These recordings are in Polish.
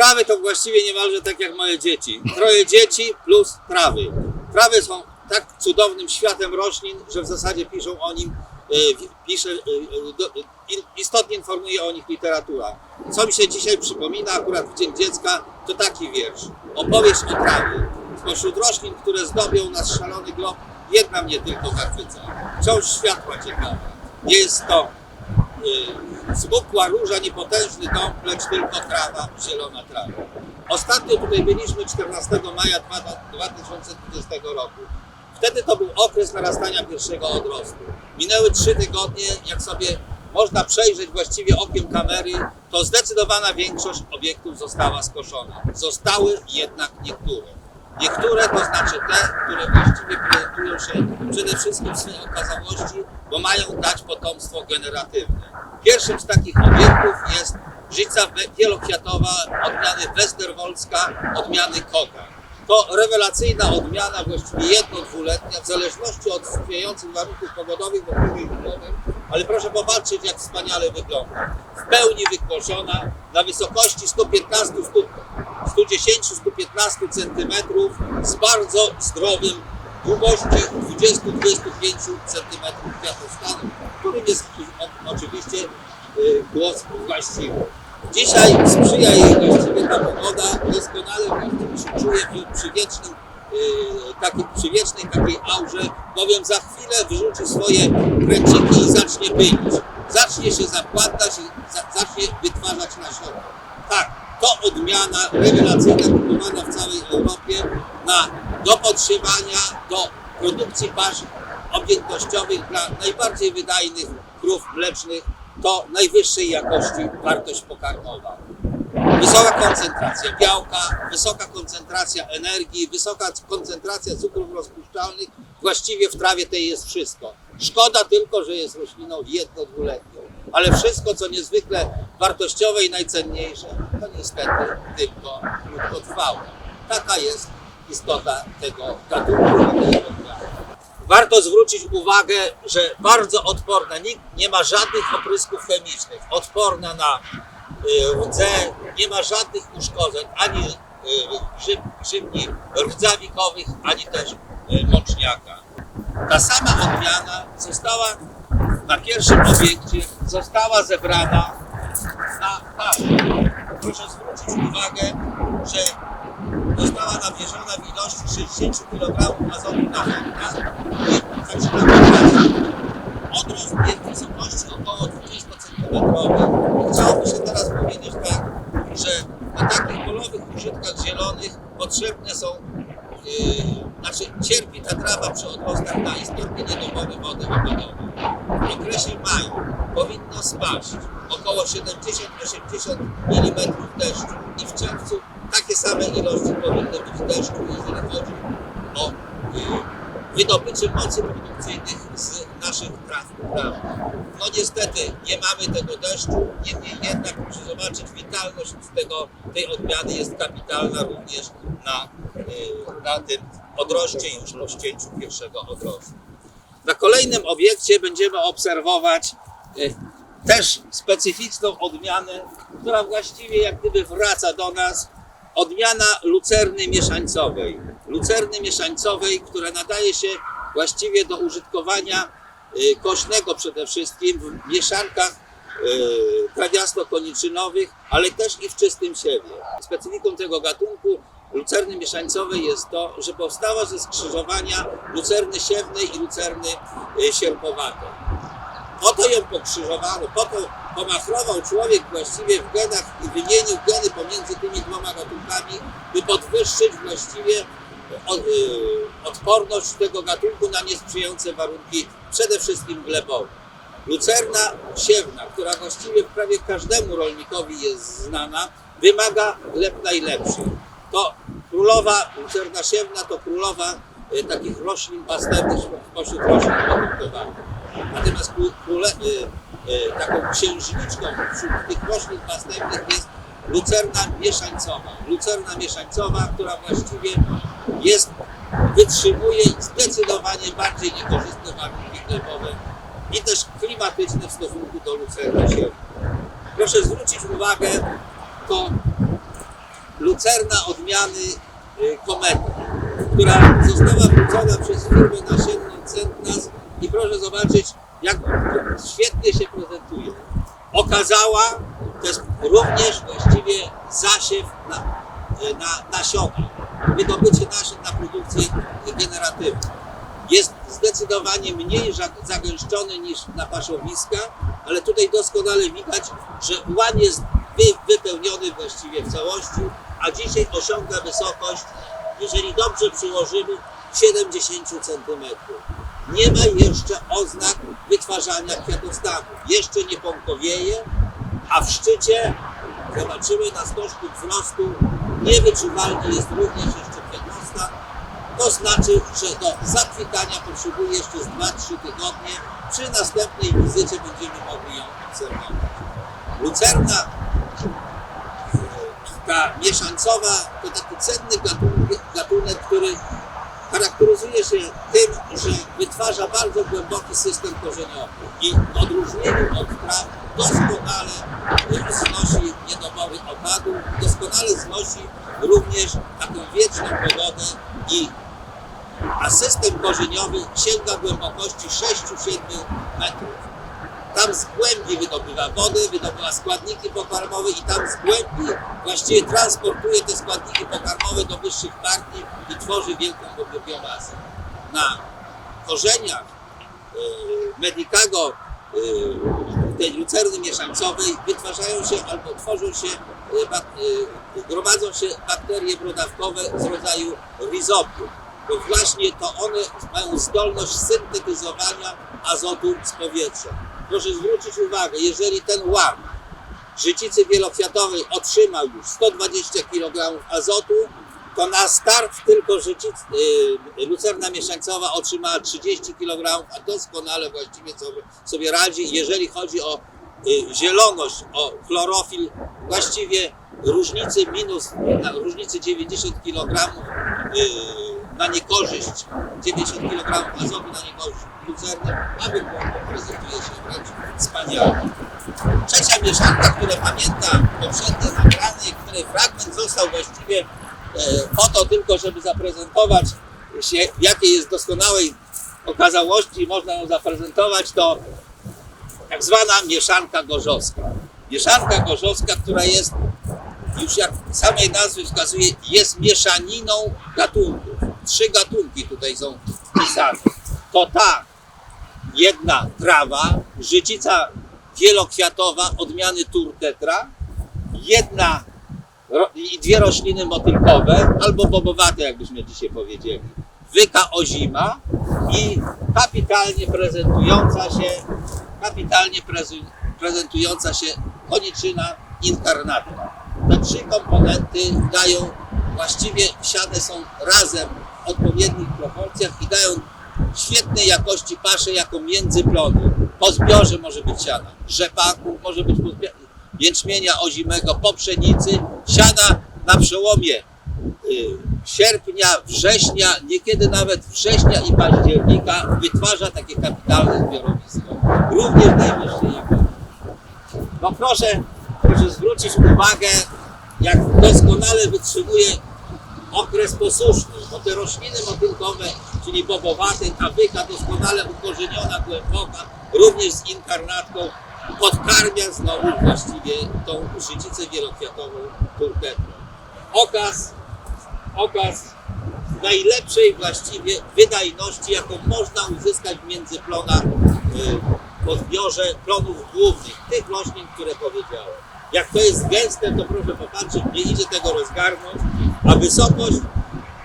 Trawy to właściwie niemalże tak jak moje dzieci. Troje dzieci plus trawy. Trawy są tak cudownym światem roślin, że w zasadzie piszą o nim, e, pisze, e, e, istotnie informuje o nich literatura. Co mi się dzisiaj przypomina, akurat w Dzień Dziecka, to taki wiersz. Opowieść o trawie. Spośród roślin, które zdobią nasz szalony glob, jedna mnie tylko zachwyca. Wciąż światła ciekawa. Jest to smukła róża, niepotężny dom, lecz tylko trawa, zielona trawa. Ostatnio tutaj byliśmy 14 maja 2020 roku. Wtedy to był okres narastania pierwszego odrostu. Minęły trzy tygodnie, jak sobie można przejrzeć właściwie okiem kamery, to zdecydowana większość obiektów została skoszona. Zostały jednak niektóre. Niektóre to znaczy te, które właściwie prezentują się przede wszystkim w swojej okazałości, bo mają dać potomstwo generatywne. Pierwszym z takich obiektów jest życa wielokwiatowa odmiany Westerwolska, odmiany Koga. To rewelacyjna odmiana, właściwie jedno-dwuletnia, w zależności od sprzyjających warunków pogodowych w okresie zimowym, ale proszę popatrzeć, jak wspaniale wygląda. W pełni wykoszona, na wysokości 115, 110-115 cm, z bardzo zdrowym długości 20-25 cm kwiatostanu, którym jest oczywiście y, głos właściwy. Dzisiaj sprzyja jej właściwie ta pogoda, doskonale właściwie się w przy wiecznym, yy, takiej, przy wiecznej takiej aurze, bowiem za chwilę wyrzuci swoje kręciki i zacznie pylić. Zacznie się zapłatać zacznie wytwarzać nasiona. Tak, to odmiana rewelacyjna kupowana w całej Europie na, do podszywania, do produkcji pasz objętościowych dla najbardziej wydajnych krów mlecznych to najwyższej jakości wartość pokarmowa. Wysoka koncentracja białka, wysoka koncentracja energii, wysoka koncentracja cukrów rozpuszczalnych. Właściwie w trawie tej jest wszystko. Szkoda tylko, że jest rośliną jedno-dwuletnią. Ale wszystko, co niezwykle wartościowe i najcenniejsze, to niestety tylko krótkotrwałe. Taka jest istota tego gatunku. Warto zwrócić uwagę, że bardzo odporna, nie ma żadnych oprysków chemicznych, odporna na y, rdze, nie ma żadnych uszkodzeń, ani y, grzyb, grzybni rdzawikowych, ani też y, mączniaka. Ta sama odmiana została na pierwszym obiekcie, została zebrana na pasie. Proszę zwrócić uwagę, że została namierzona w ilości 60 kg azotu na hektar odrost jest w wysokości około 20 cm. Chciałoby się teraz powiedzieć tak, że na takich polowych użytkach zielonych potrzebne są, yy, znaczy cierpi ta trawa przy odrostach na istotnie niedobory wody opadowej. W okresie maju powinno spaść około 70-80 mm deszczu i w czerwcu takie same ilości powinny być deszczu, jeżeli chodzi o y, wydobycie mocy produkcyjnych z naszych traw uprawnych. No niestety nie mamy tego deszczu, niemniej jednak proszę zobaczyć, witalność tego, tej odmiany jest kapitalna również na, y, na tym odroście już po ścięciu pierwszego odrostu. Na kolejnym obiekcie będziemy obserwować y, też specyficzną odmianę, która właściwie jak gdyby wraca do nas. Odmiana lucerny mieszańcowej. Lucerny mieszańcowej, która nadaje się właściwie do użytkowania y, kośnego przede wszystkim w mieszankach y, trawiasto-koniczynowych, ale też i w czystym siewie. Specyfiką tego gatunku lucerny mieszańcowej jest to, że powstała ze skrzyżowania lucerny siewnej i lucerny y, sierpowatej. Po to ją pokrzyżowano, po to pomachrował człowiek właściwie w genach i wymienił geny pomiędzy tymi dwoma gatunkami, by podwyższyć właściwie y, odporność tego gatunku na niesprzyjające warunki, przede wszystkim glebowe. Lucerna siewna, która właściwie prawie każdemu rolnikowi jest znana, wymaga gleb najlepszych. To królowa, lucerna siewna to królowa y, takich roślin pastewnych spośród roślin produktowanych. Natomiast kró- króle, y, y, taką księżniczką wśród tych roślin pastewnych jest lucerna mieszańcowa. Lucerna mieszańcowa, która właściwie jest, wytrzymuje zdecydowanie bardziej niekorzystne warunki glebowe i też klimatyczne w stosunku do lucerny siewnej. Proszę zwrócić uwagę, to lucerna odmiany y, komety, która została wrócona przez firmę nasienną Centnas i proszę zobaczyć, jak świetnie się prezentuje. Okazała, jest również właściwie zasiew na, y, na nasiona, wydobycie nasion na produkcję generatywną. Jest zdecydowanie mniej zagęszczony niż na paszowiskach, ale tutaj doskonale widać, że łan jest wy, wypełniony właściwie w całości, a dzisiaj osiąga wysokość, jeżeli dobrze przyłożymy, 70 cm. Nie ma jeszcze oznak wytwarzania kwiatostanu. Jeszcze nie pąkowieje, a w szczycie zobaczymy na stożku wzrostu niewyczuwalny jest również jeszcze kwiatostan. To znaczy, że do zakwitania potrzebuje jeszcze z 2-3 tygodnie. Przy następnej wizycie będziemy mogli ją obserwować. Lucerna mieszańcowa to taki cenny gatunek, gatunek, który charakteryzuje się tym, że wytwarza bardzo głęboki system korzeniowy i w odróżnieniu od traw doskonale znosi niedobory opadów, doskonale znosi również taką wieczną pogodę i a system korzeniowy sięga głębokości 6-7 metrów. Tam z głębi wydobywa wodę, wydobywa składniki pokarmowe i tam z głębi właściwie transportuje te składniki pokarmowe do wyższych partii i tworzy wielką biomasę. Na korzeniach y, Medicago, y, tej lucerny mieszańcowej wytwarzają się albo tworzą się, y, gromadzą się bakterie brodawkowe z rodzaju rhizobium. Bo właśnie to one mają zdolność syntetyzowania azotu z powietrza. Proszę zwrócić uwagę, jeżeli ten łam życicy wielokwiatowej otrzymał już 120 kg azotu, to na start tylko życic, y, lucerna mieszańcowa otrzymała 30 kg, a doskonale właściwie sobie, sobie radzi, jeżeli chodzi o y, zieloność, o chlorofil, właściwie różnicy minus, na, różnicy 90 kg y, na niekorzyść, 90 kg azotu na niekorzyść lucerny, a wygląda prezentuje się wręcz wspaniale. Trzecia mieszanka, która pamiętam poprzednie nagranie, której fragment został właściwie e, po to tylko, żeby zaprezentować się, w jakiej jest doskonałej okazałości można ją zaprezentować, to tak zwana mieszanka gorzowska. Mieszanka gorzowska, która jest, już jak samej nazwy wskazuje, jest mieszaniną gatunków. Trzy gatunki tutaj są wpisane. To ta jedna trawa, życica wielokwiatowa odmiany turtetra, jedna i dwie rośliny motylkowe, albo bobowate, jakbyśmy dzisiaj powiedzieli. Wyka ozima i kapitalnie prezentująca się, kapitalnie prezentująca się koniczyna incarnata. Te trzy komponenty dają, właściwie siane są razem w odpowiednich proporcjach i dają świetnej jakości paszę jako międzyplony. Po zbiorze może być siana rzepaku, może być jęczmienia ozimego, po pszenicy, siana na przełomie y, sierpnia, września, niekiedy nawet września i października wytwarza takie kapitalne zbiorowisko. Również najwyższej jakości. No proszę, proszę zwrócić uwagę, jak doskonale wytrzymuje okres posuszny, bo te rośliny motylkowe, czyli bobowate, ta wyka doskonale ukorzeniona, głęboka, również z inkarnatką, podkarmia znowu właściwie tą życicę wielokwiatową turketą. Okaz, okaz najlepszej właściwie wydajności, jaką można uzyskać w międzyplonach y, po zbiorze plonów głównych, tych roślin, które powiedziałem. Jak to jest gęste, to proszę popatrzeć, nie idzie tego rozgarnąć, a wysokość,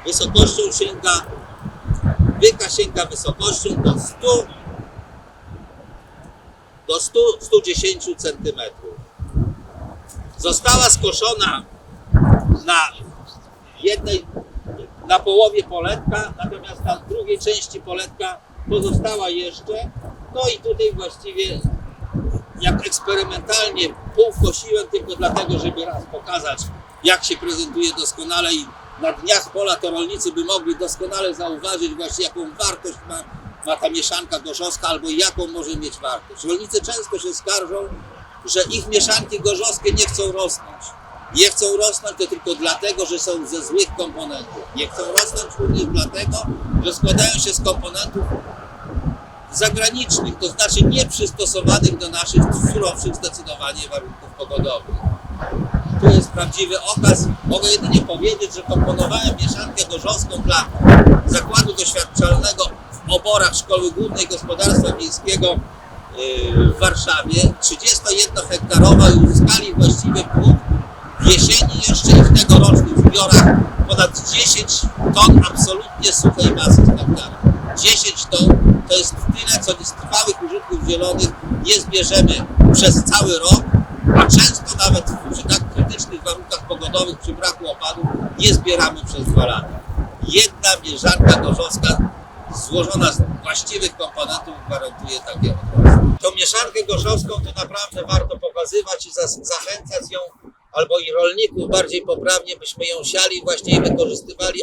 wysokością sięga, wyka sięga wysokością do 100, do 100, 110 centymetrów. Została skoszona na jednej, na połowie poletka, natomiast na drugiej części poletka pozostała jeszcze. No i tutaj właściwie jak eksperymentalnie pół kosiłem tylko dlatego, żeby raz pokazać, jak się prezentuje doskonale i na dniach pola to rolnicy by mogli doskonale zauważyć właśnie jaką wartość ma, ma ta mieszanka gorzowska albo jaką może mieć wartość. Rolnicy często się skarżą, że ich mieszanki gorzowskie nie chcą rosnąć. Nie chcą rosnąć to tylko dlatego, że są ze złych komponentów. Nie chcą rosnąć również dlatego, że składają się z komponentów zagranicznych, to znaczy nieprzystosowanych do naszych surowszych zdecydowanie warunków pogodowych. Tu jest prawdziwy okaz. Mogę jedynie powiedzieć, że komponowałem mieszankę gorzowską dla zakładu doświadczalnego oborach Szkoły Głównej Gospodarstwa Miejskiego yy, w Warszawie. 31-hektarowa i uzyskali właściwy płód w jesieni jeszcze i w tegorocznych zbiorach ponad 10 ton absolutnie suchej masy z hektara. 10 ton to jest tyle, co z trwałych użytków zielonych nie zbierzemy przez cały rok, a często nawet przy tak krytycznych warunkach pogodowych, przy braku opadów, nie zbieramy przez dwa lata. Jedna mieszanka gorzowska złożona z właściwych komponentów gwarantuje takie. Tą mieszankę gorzowską to naprawdę warto pokazywać i zachęcać ją, albo i rolników bardziej poprawnie, byśmy ją siali właśnie i wykorzystywali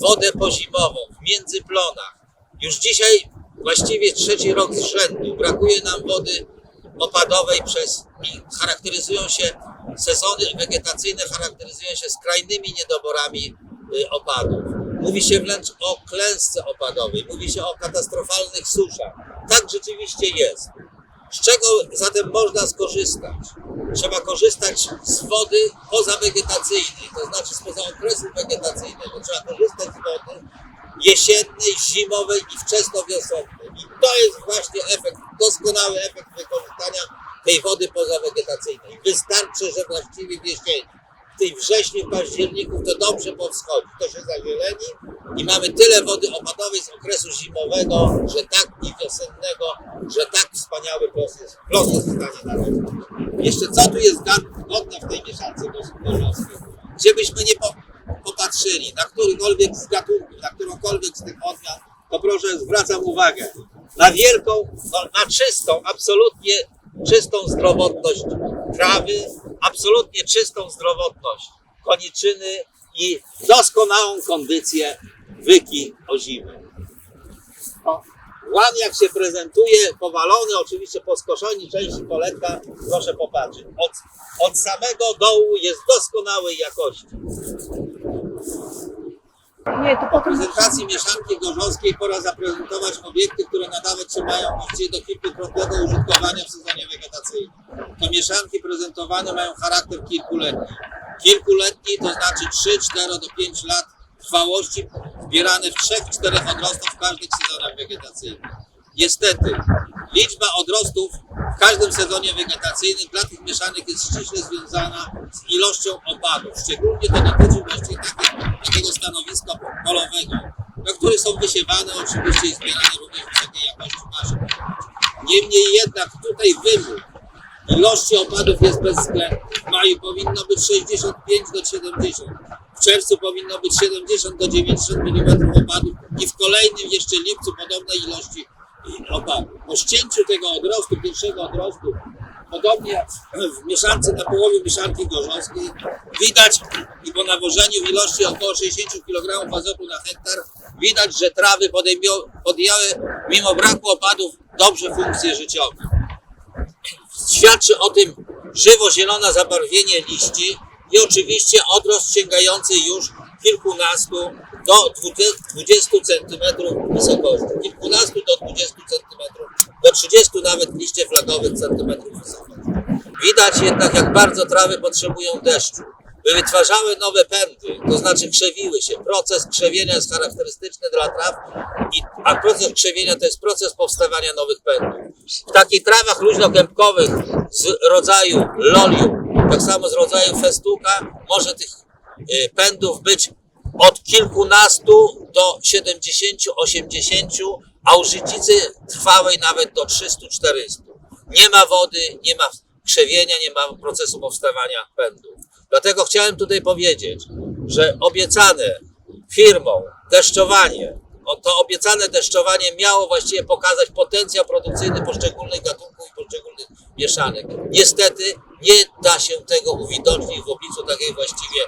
wodę pozimową w międzyplonach. Już dzisiaj właściwie trzeci rok z rzędu brakuje nam wody opadowej przez charakteryzują się sezony wegetacyjne charakteryzują się skrajnymi niedoborami y, opadów. Mówi się wręcz o klęsce opadowej, mówi się o katastrofalnych suszach. Tak rzeczywiście jest. Z czego zatem można skorzystać? Trzeba korzystać z wody pozawegetacyjnej, to znaczy spoza okresu wegetacyjnego. Trzeba korzystać z wody jesiennej, zimowej i wczesnowiosennej. I to jest właśnie efekt, doskonały efekt wykorzystania tej wody pozawegetacyjnej. Wystarczy, że właściwie w jesieni, tej wrześniu, październiku to dobrze powschodzi, to się zazieleni i mamy tyle wody opadowej z okresu zimowego, że tak i wiosennego, że tak wspaniały plos jest, plos jest w stanie narodzić. Jeszcze co tu jest godne w tej mieszance gorzowskiej? Gdzie byśmy nie po, popatrzyli, na którykolwiek z gatunków, na którąkolwiek z tych odmian, to proszę zwracam uwagę na wielką, no, na czystą, absolutnie czystą zdrowotność trawy, absolutnie czystą zdrowotność koniczyny i doskonałą kondycję wyki ozimy. O, Łan jak się prezentuje, powalony, oczywiście po skoszeniu części poletka, proszę popatrzeć. Od, od samego dołu jest doskonałej jakości. Nie, to potem prezentacji mieszanki gorzowskiej pora zaprezentować obiekty, które nadawać się mają opcję do kilkukrotnego użytkowania w sezonie wegetacyjnym. To mieszanki prezentowane mają charakter kilkuletni. Kilkuletni to znaczy 3, 4 do 5 lat trwałości, zbierane w 3-4 odrostach w każdych sezonach wegetacyjnych. Niestety, liczba odrostów w każdym sezonie wegetacyjnym dla tych mieszanek jest ściśle związana z ilością opadów. Szczególnie to dotyczy właśnie takie, takiego stanowiska polowego, na których są wysiewane oczywiście i zbierane również wysokiej jakości nasze. Niemniej jednak tutaj wymóg ilości opadów jest bezwzględny. W maju powinno być 65 do 70. W czerwcu powinno być 70 do 90 mm opadów i w kolejnym jeszcze lipcu podobnej ilości opadów. Po ścięciu tego odrostu, pierwszego odrostu, podobnie jak w mieszance na połowie mieszanki gorzowskiej, widać i po nawożeniu w ilości około 60 kg azotu na hektar, widać, że trawy podjęły mimo braku opadów dobrze funkcje życiowe. Świadczy o tym żywo-zielone zabarwienie liści i oczywiście odrost sięgający już kilkunastu do 20 cm wysokości. Kilkunastu do 20 cm, do 30 nawet liście flagowych centymetrów wysokości. Widać jednak, jak bardzo trawy potrzebują deszczu. By wytwarzały nowe pędy, to znaczy krzewiły się. Proces krzewienia jest charakterystyczny dla traw, i, a proces krzewienia to jest proces powstawania nowych pędów. W takich trawach luźnokępkowych z rodzaju loliu, tak samo z rodzaju festuka, może tych y, pędów być od kilkunastu do 70-80, a u życicy trwałej nawet do 300-400. Nie ma wody, nie ma krzewienia, nie ma procesu powstawania pędu. Dlatego chciałem tutaj powiedzieć, że obiecane firmom deszczowanie, to obiecane deszczowanie miało właściwie pokazać potencjał produkcyjny poszczególnych gatunków i poszczególnych mieszanek. Niestety nie da się tego uwidocznić w obliczu takiej właściwie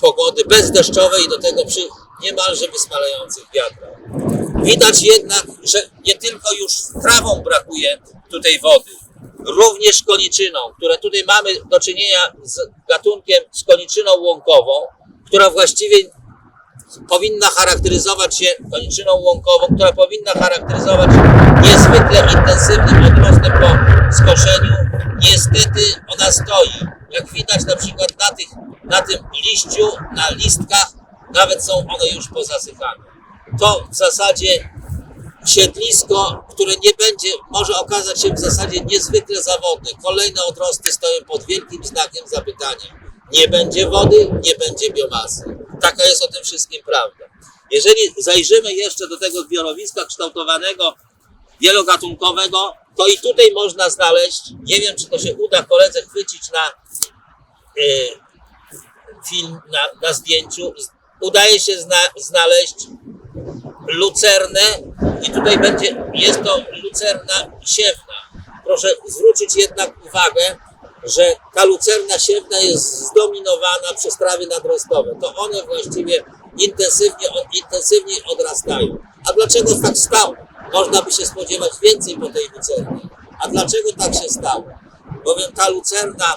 pogody bezdeszczowej i do tego przy niemalże wysmalających wiatrach. Widać jednak, że nie tylko już trawą brakuje tutaj wody. również koniczyną, które tutaj mamy do czynienia z gatunkiem z koniczyną łąkową, która właściwie powinna charakteryzować się koniczyną łąkową, która powinna charakteryzować niezwykle intensywnym odrostem po skoszeniu. Niestety ona stoi. Jak widać na przykład na, tych, na tym liściu, na listkach, nawet są one już pozasychane. To w zasadzie siedlisko, które nie będzie, może okazać się w zasadzie niezwykle zawodne. Kolejne odrosty stoją pod wielkim znakiem zapytania. Nie będzie wody, nie będzie biomasy. Taka jest o tym wszystkim prawda. Jeżeli zajrzymy jeszcze do tego zbiorowiska kształtowanego, wielogatunkowego, to i tutaj można znaleźć, nie wiem czy to się uda koledze chwycić na e, film, na, na zdjęciu, udaje się zna, znaleźć lucernę i tutaj będzie, jest to lucerna siewna. Proszę zwrócić jednak uwagę, że ta lucerna siewna jest zdominowana przez trawy nadrostowe. To one właściwie intensywnie, intensywniej odrastają. A dlaczego tak stało? Można by się spodziewać więcej po tej lucernie. A dlaczego tak się stało? Bowiem ta lucerna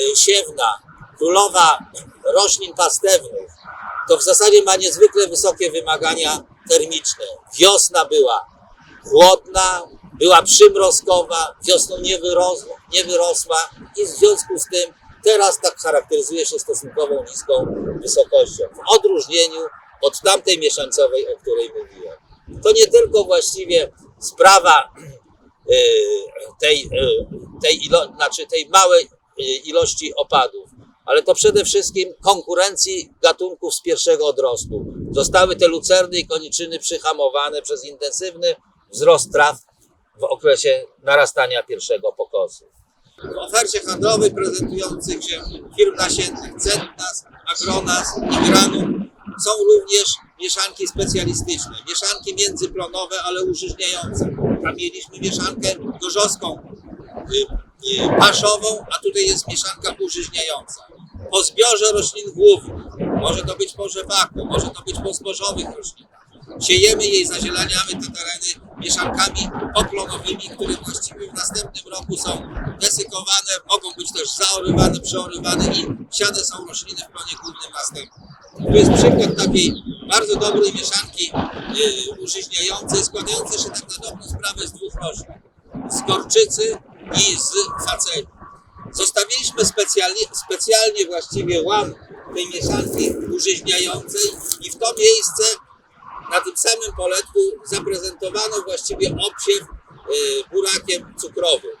y, siewna, królowa roślin pastewnych, to w zasadzie ma niezwykle wysokie wymagania termiczne. Wiosna była chłodna, była przymrozkowa, wiosną nie, nie wyrosła i w związku z tym teraz tak charakteryzuje się stosunkowo niską wysokością. W odróżnieniu od tamtej mieszańcowej, o której mówiłem. To nie tylko właściwie sprawa y, tej, y, tej, ilo, znaczy tej małej y, ilości opadów, ale to przede wszystkim konkurencji gatunków z pierwszego odrostu. Zostały te lucerny i koniczyny przyhamowane przez intensywny wzrost traw w okresie narastania pierwszego pokosu. W ofercie handlowej prezentujących się firm nasiennych Centnas, Agronas i Granum są również mieszanki specjalistyczne, mieszanki międzyplonowe, ale użyźniające. Tam mieliśmy mieszankę gorzowską, y, y, paszową, a tutaj jest mieszanka użyźniająca. Po zbiorze roślin głównych, może to być po rzepaku, może to być po zbożowych roślinach. Siejemy jej, zazielaniamy te tereny mieszankami poplonowymi, które właściwie w następnym roku są desykowane, mogą być też zaorywane, przeorywane i siane są rośliny w plonie głównym następnym. Tu jest przykład takiej bardzo dobrej mieszanki yy, użyźniającej, składającej się tak na dobrą sprawę z dwóch roślin. Z gorczycy i z faceli. Zostawiliśmy specjalnie, specjalnie właściwie łam tej mieszanki użyźniającej i w to miejsce na tym samym poletku zaprezentowano właściwie obsiew y, burakiem cukrowym.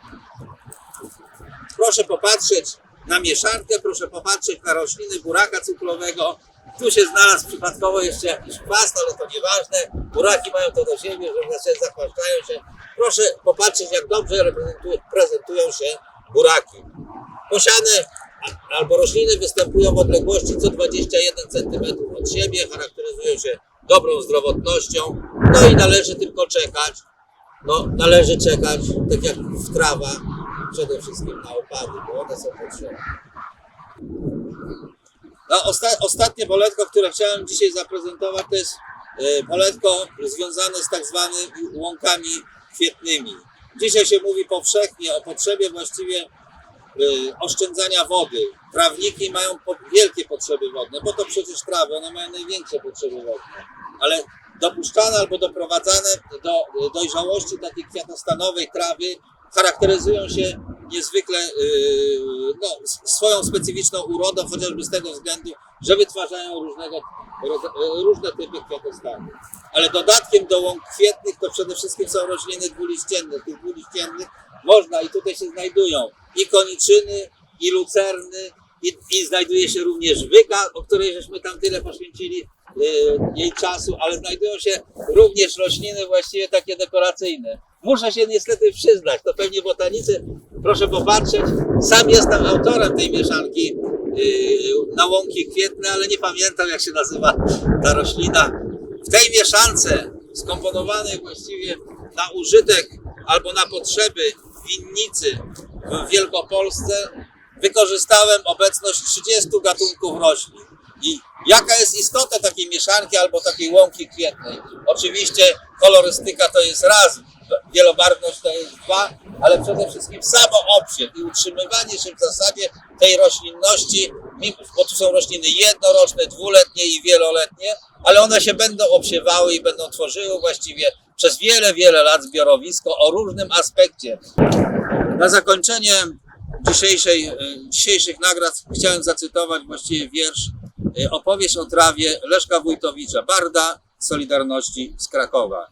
Proszę popatrzeć na mieszankę, proszę popatrzeć na rośliny buraka cukrowego. Tu się znalazł przypadkowo jeszcze jakiś chwast, ale to nieważne. Buraki mają to do siebie, że znaczy zachwaszczają się. Proszę popatrzeć, jak dobrze prezentują się buraki. Posiane albo rośliny występują w odległości co 21 cm od siebie, charakteryzują się dobrą zdrowotnością, no i należy tylko czekać, no należy czekać, tak jak w trawach, przede wszystkim na opady, bo one są potrzebne. No, osta- ostatnie poletko, które chciałem dzisiaj zaprezentować, to jest e, poletko związane z tak zwanymi łąkami kwietnymi. Dzisiaj się mówi powszechnie o potrzebie właściwie y, oszczędzania wody. Trawniki mają wielkie potrzeby wodne, bo to przecież trawy, one mają największe potrzeby wodne. Ale dopuszczane albo doprowadzane do dojrzałości takiej kwiatostanowej trawy charakteryzują się niezwykle y, no, swoją specyficzną urodą, chociażby z tego względu, że wytwarzają różnego, ro- y, różne typy kwiatostanu. Ale dodatkiem do łąk kwietnych to przede wszystkim są rośliny dwuliścienne. Tych dwuliściennych można i tutaj się znajdują i koniczyny, i lucerny, i, i znajduje się również wyga, o której żeśmy tam tyle poświęcili y, jej czasu, ale znajdują się również rośliny właściwie takie dekoracyjne. Muszę się niestety przyznać, to pewnie botanicy, proszę popatrzeć, sam jestem autorem tej mieszanki yy, na łąki kwietne, ale nie pamiętam jak się nazywa ta roślina. W tej mieszance skomponowanej właściwie na użytek albo na potrzeby winnicy w Wielkopolsce wykorzystałem obecność 30 gatunków roślin. I jaka jest istota takiej mieszanki albo takiej łąki kwietnej? Oczywiście kolorystyka to jest raz, wielobarwność to jest dwa, ale przede wszystkim samo obsied i utrzymywanie się w zasadzie tej roślinności, bo tu są rośliny jednoroczne, dwuletnie i wieloletnie, ale one się będą obsiewały i będą tworzyły właściwie przez wiele, wiele lat zbiorowisko o różnym aspekcie. Na zakończenie dzisiejszej, e, dzisiejszych nagrad chciałem zacytować właściwie wiersz, e, opowieść o trawie Leszka Wójtowicza, Barda Solidarności z Krakowa.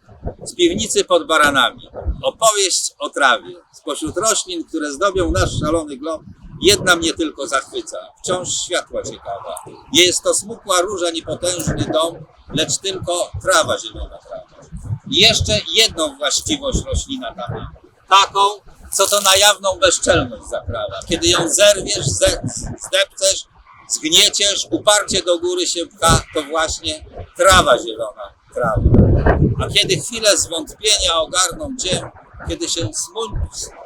Z piwnicy pod baranami. Opowieść o trawie. Spośród roślin, które zdobią nasz szalony glob, jedna mnie tylko zachwyca. Wciąż światła ciekawa. Nie jest to smukła róża, niepotężny dom, lecz tylko trawa zielona trawa. I jeszcze jedną właściwość roślina ta ma. Taką, co to na jawną bezczelność zaprawa. Kiedy ją zerwiesz, ze, zdepcesz, zgnieciesz, uparcie do góry się pcha, to właśnie trawa zielona, trawa. A kiedy chwilę zwątpienia ogarną cię, kiedy się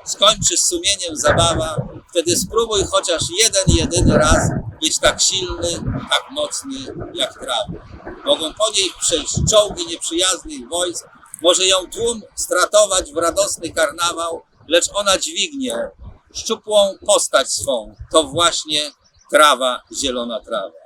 skończy z sumieniem zabawa, wtedy spróbuj chociaż jeden, jedyny raz być tak silny, tak mocny jak trawa. Mogą po niej przejść czołgi nieprzyjaznych wojsk, może ją tłum stratować w radosny karnawał, lecz ona dźwignie szczupłą postać swą. To właśnie trawa, zielona trawa.